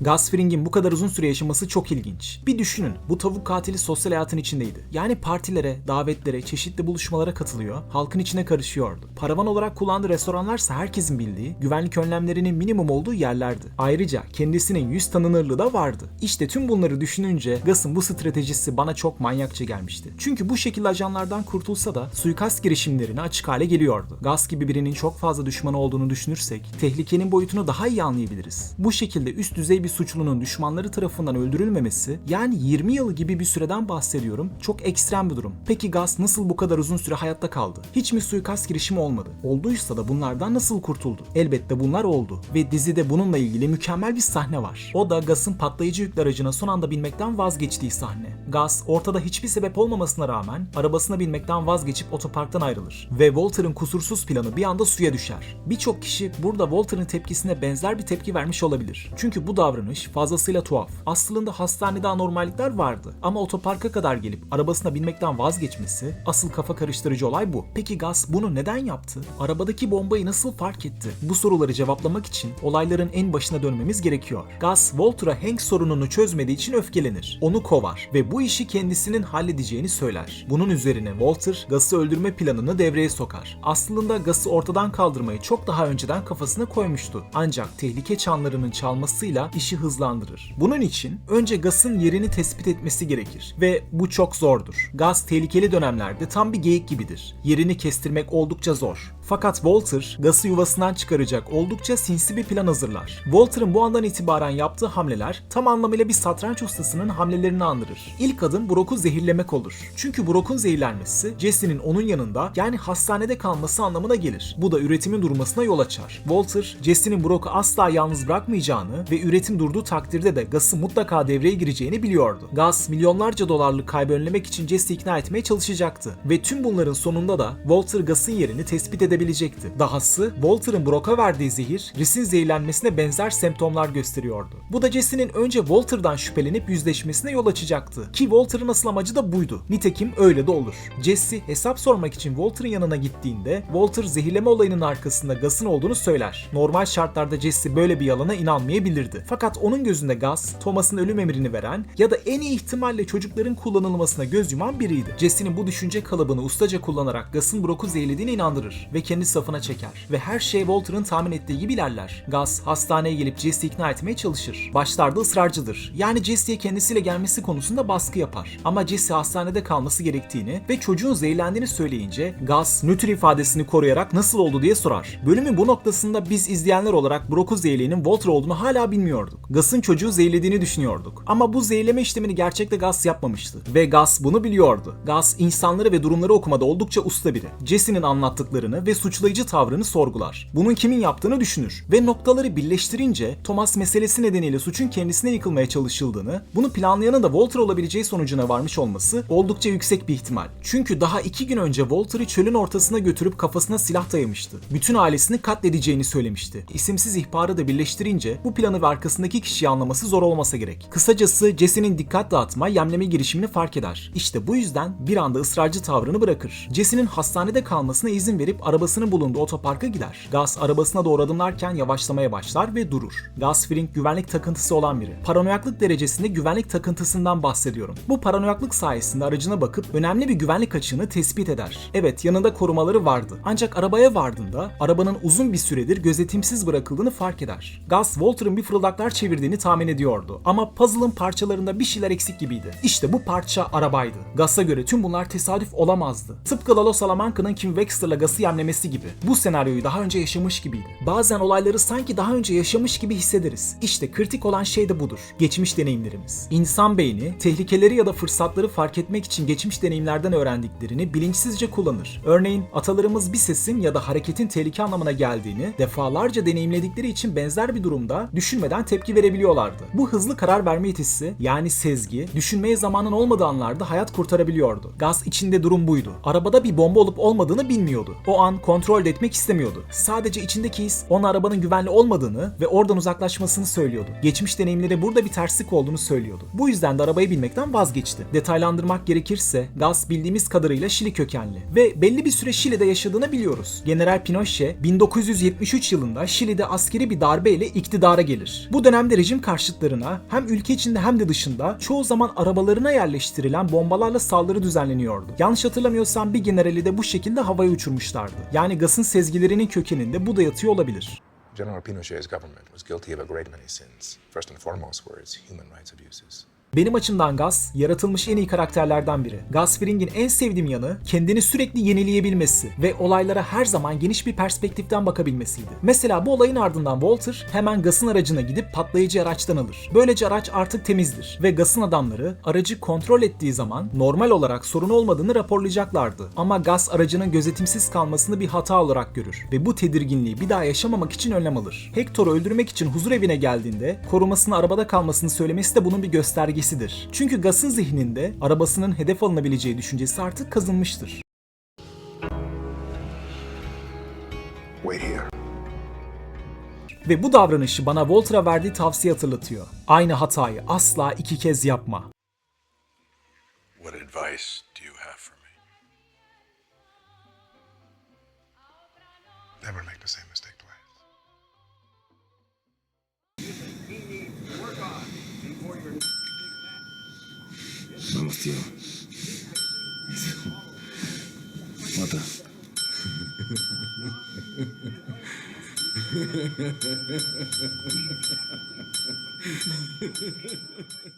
Gus Fring'in bu kadar uzun süre yaşaması çok ilginç. Bir düşünün, bu tavuk katili sosyal hayatın içindeydi. Yani partilere, davetlere, çeşitli buluşmalara katılıyor, halkın içine karışıyordu. Paravan olarak kullandığı restoranlarsa herkesin bildiği, güvenlik önlemlerinin minimum olduğu yerlerdi. Ayrıca kendisinin yüz tanınırlığı da vardı. İşte tüm bunları düşününce Gus'ın bu stratejisi bana çok manyakça gelmişti. Çünkü bu şekilde ajanlardan kurtulsa da suikast girişimlerine açık hale geliyordu. Gus gibi birinin çok fazla düşmanı olduğunu düşünürsek, tehlikenin boyutunu daha iyi anlayabiliriz. Bu şekilde üst düzey bir suçlunun düşmanları tarafından öldürülmemesi, yani 20 yıl gibi bir süreden bahsediyorum, çok ekstrem bir durum. Peki Gus nasıl bu kadar uzun süre hayatta kaldı? Hiç mi suikast girişimi olmadı? Olduysa da bunlardan nasıl kurtuldu? Elbette bunlar oldu ve dizide bununla ilgili mükemmel bir sahne var. O da Gus'ın patlayıcı yüklü aracına son anda binmekten vazgeçtiği sahne. Gus ortada hiçbir sebep olmamasına rağmen arabasına binmekten vazgeçip otoparktan ayrılır ve Walter'ın kusursuz planı bir anda suya düşer. Birçok kişi burada Walter'ın tepkisine benzer bir tepki vermiş olabilir. Çünkü bu davranış fazlasıyla tuhaf. Aslında hastanede anormallikler vardı ama otoparka kadar gelip arabasına binmekten vazgeçmesi asıl kafa karıştırıcı olay bu. Peki Gus bunu neden yaptı? Arabadaki bombayı nasıl fark etti? Bu soruları cevaplamak için olayların en başına dönmemiz gerekiyor. Gus Walter'a Hank sorununu çözmediği için öfkelenir. Onu kovar ve bu işi kendisinin halledeceğini söyler. Bunun üzerine Walter Gus'ı öldürme planını devreye sokar. Aslında Gus'ı ortadan kaldırmayı çok daha önceden kafasına koymuştu. Ancak tehlike çanlarının çalmasıyla işi hızlandırır. Bunun için önce Gus'ın yerini tespit etmesi gerekir ve bu çok zordur. Gus tehlikeli dönemlerde tam bir geyik gibidir. Yerini kestirmek oldukça zor. Fakat Walter, Gus'ı yuvasından çıkaracak oldukça sinsi bir plan hazırlar. Walter'ın bu andan itibaren yaptığı hamleler tam anlamıyla bir satranç ustasının hamlelerini andırır. İlk adım Brock'u zehirlemek olur. Çünkü Brock'un zehirlenmesi Jesse'nin onun yanında yani hastanede kalması anlamına gelir. Bu da üretimin durmasına yol açar. Walter, Jesse'nin Brock'u asla yalnız bırakmayacağını ve üretim durduğu takdirde de Gus'ı mutlaka devreye gireceğini biliyordu. Gus, milyonlarca dolarlık kaybı önlemek için Jesse'yi ikna etmeye çalışacaktı. Ve tüm bunların sonunda da Walter Gus'ın yerini tespit edebilecekti. Dahası Walter'ın Brock'a verdiği zehir, Rhys'in zehirlenmesine benzer semptomlar gösteriyordu. Bu da Jesse'nin önce Walter'dan şüphelenip yüzleşmesine yol açacaktı. Ki Walter'ın asıl amacı da buydu. Nitekim öyle de olur. Jesse hesap sormak için Walter'ın yanına gittiğinde Walter zehirleme olayının arkasında Gus'ın olduğunu söyler. Normal şartlarda Jesse böyle bir yalana inanmayabilirdi. Fakat onun gözünde Gus, Thomas'ın ölüm emrini veren ya da en iyi ihtimalle çocukların kullanılmasına göz yuman biriydi. Jesse'nin bu düşünce kalıbını ustaca kullanarak Gus'ın Brock'u zehirlediğine inandırır ve kendi safına çeker. Ve her şey Walter'ın tahmin ettiği gibi ilerler. Gus hastaneye gelip Jesse'yi ikna etmeye çalışır. Başlarda ısrarcıdır. Yani Jesse'ye kendisiyle gelmesi konusunda baskı yapar. Ama Jesse hastanede kalması gerektiğini ve çocuğun zehirlendiğini söyleyince Gus nötr ifadesini koruyarak nasıl oldu diye sorar. Bölümün bu noktasında biz izleyenler olarak Brock'u zehirleyenin Walter olduğunu hala bilmiyorduk. Gus'ın çocuğu zehirlediğini düşünüyorduk. Ama bu zehirleme işlemini gerçekte Gus yapmamıştı. Ve Gus bunu biliyordu. Gus insanları ve durumları okumada oldukça usta biri. Jesse'nin anlattıklarını ve suçlayıcı tavrını sorgular. Bunun kimin yaptığını düşünür. Ve noktaları birleştirince Thomas meselesi nedeniyle suçun kendisine yıkılmaya çalışıldığını, bunu planlayanın da Walter olabileceği sonucuna varmış olması oldukça yüksek bir ihtimal. Çünkü daha iki gün önce Walter'ı çölün ortasına götürüp kafasına silah dayamıştı. Bütün ailesini katledeceğini söylemişti. İsimsiz ihbarı da birleştirince bu planı ve arkasındaki kişiyi anlaması zor olmasa gerek. Kısacası Jesse'nin dikkat dağıtma, yemleme girişimini fark eder. İşte bu yüzden bir anda ısrarcı tavrını bırakır. Jesse'nin hastanede kalmasına izin verip arabasının bulunduğu otoparka gider. Gus arabasına doğru adımlarken yavaşlamaya başlar ve durur. Gus Fring güvenlik takıntısı olan biri. Paranoyaklık derecesinde güvenlik takıntısından bahsediyorum. Bu paranoyaklık sayesinde aracına bakıp önemli bir güvenlik açığını tespit eder. Evet yanında korumaları vardı. Ancak arabaya vardığında arabanın uzun bir süredir gözetimsiz bırakıldığını fark eder. Gus Walter'ın bir fırıldaklar çevirdiğini tahmin ediyordu. Ama puzzle'ın parçalarında bir şeyler eksik gibiydi. İşte bu parça arabaydı. Gus'a göre tüm bunlar tesadüf olamazdı. Tıpkı Lalo Salamanca'nın Kim Wexler'la Gus'ı yemlemesi gibi. Bu senaryoyu daha önce yaşamış gibiydi. Bazen olayları sanki daha önce yaşamış gibi hissederiz. İşte kritik olan şey de budur. Geçmiş deneyimlerimiz. İnsan beyni tehlikeleri ya da fırsatları fark etmek için geçmiş deneyimlerden öğrendiklerini bilinçsizce kullanır. Örneğin atalarımız bir sesin ya da hareketin tehlike anlamına geldiğini defalarca deneyimledikleri için benzer bir durumda düşünmeden tepki verebiliyorlardı. Bu hızlı karar verme yetisi yani sezgi düşünmeye zamanın olmadığı anlarda hayat kurtarabiliyordu. Gaz içinde durum buydu. Arabada bir bomba olup olmadığını bilmiyordu. O an kontrol etmek istemiyordu. Sadece içindeki his ona arabanın güvenli olmadığını ve oradan uzaklaşmasını söylüyordu. Geçmiş deneyimleri burada bir terslik olduğunu söylüyordu. Bu yüzden de arabayı binmekten vazgeçti. Detaylandırmak gerekirse Gas bildiğimiz kadarıyla Şili kökenli ve belli bir süre Şili'de yaşadığını biliyoruz. General Pinochet 1973 yılında Şili'de askeri bir darbeyle iktidara gelir. Bu dönemde rejim karşıtlarına hem ülke içinde hem de dışında çoğu zaman arabalarına yerleştirilen bombalarla saldırı düzenleniyordu. Yanlış hatırlamıyorsam bir generali de bu şekilde havaya uçurmuşlardı. Yani Gas'ın sezgilerinin kökeninde bu da yatıyor olabilir. General Pinochet's government was guilty of a great many sins. First and foremost were its human rights abuses. Benim açımdan Gus, yaratılmış en iyi karakterlerden biri. Gus Fring'in en sevdiğim yanı kendini sürekli yenileyebilmesi ve olaylara her zaman geniş bir perspektiften bakabilmesiydi. Mesela bu olayın ardından Walter hemen Gus'ın aracına gidip patlayıcı araçtan alır. Böylece araç artık temizdir ve Gus'ın adamları aracı kontrol ettiği zaman normal olarak sorun olmadığını raporlayacaklardı. Ama Gus aracının gözetimsiz kalmasını bir hata olarak görür ve bu tedirginliği bir daha yaşamamak için önlem alır. Hector'u öldürmek için huzur evine geldiğinde korumasını arabada kalmasını söylemesi de bunun bir göstergesidir. Çünkü Gus'ın zihninde arabasının hedef alınabileceği düşüncesi artık kazınmıştır. Wait here. Ve bu davranışı bana Walter'a verdiği tavsiye hatırlatıyor. Aynı hatayı asla iki kez yapma. What advice do you have for me? Never make the same mistake ですよ。また。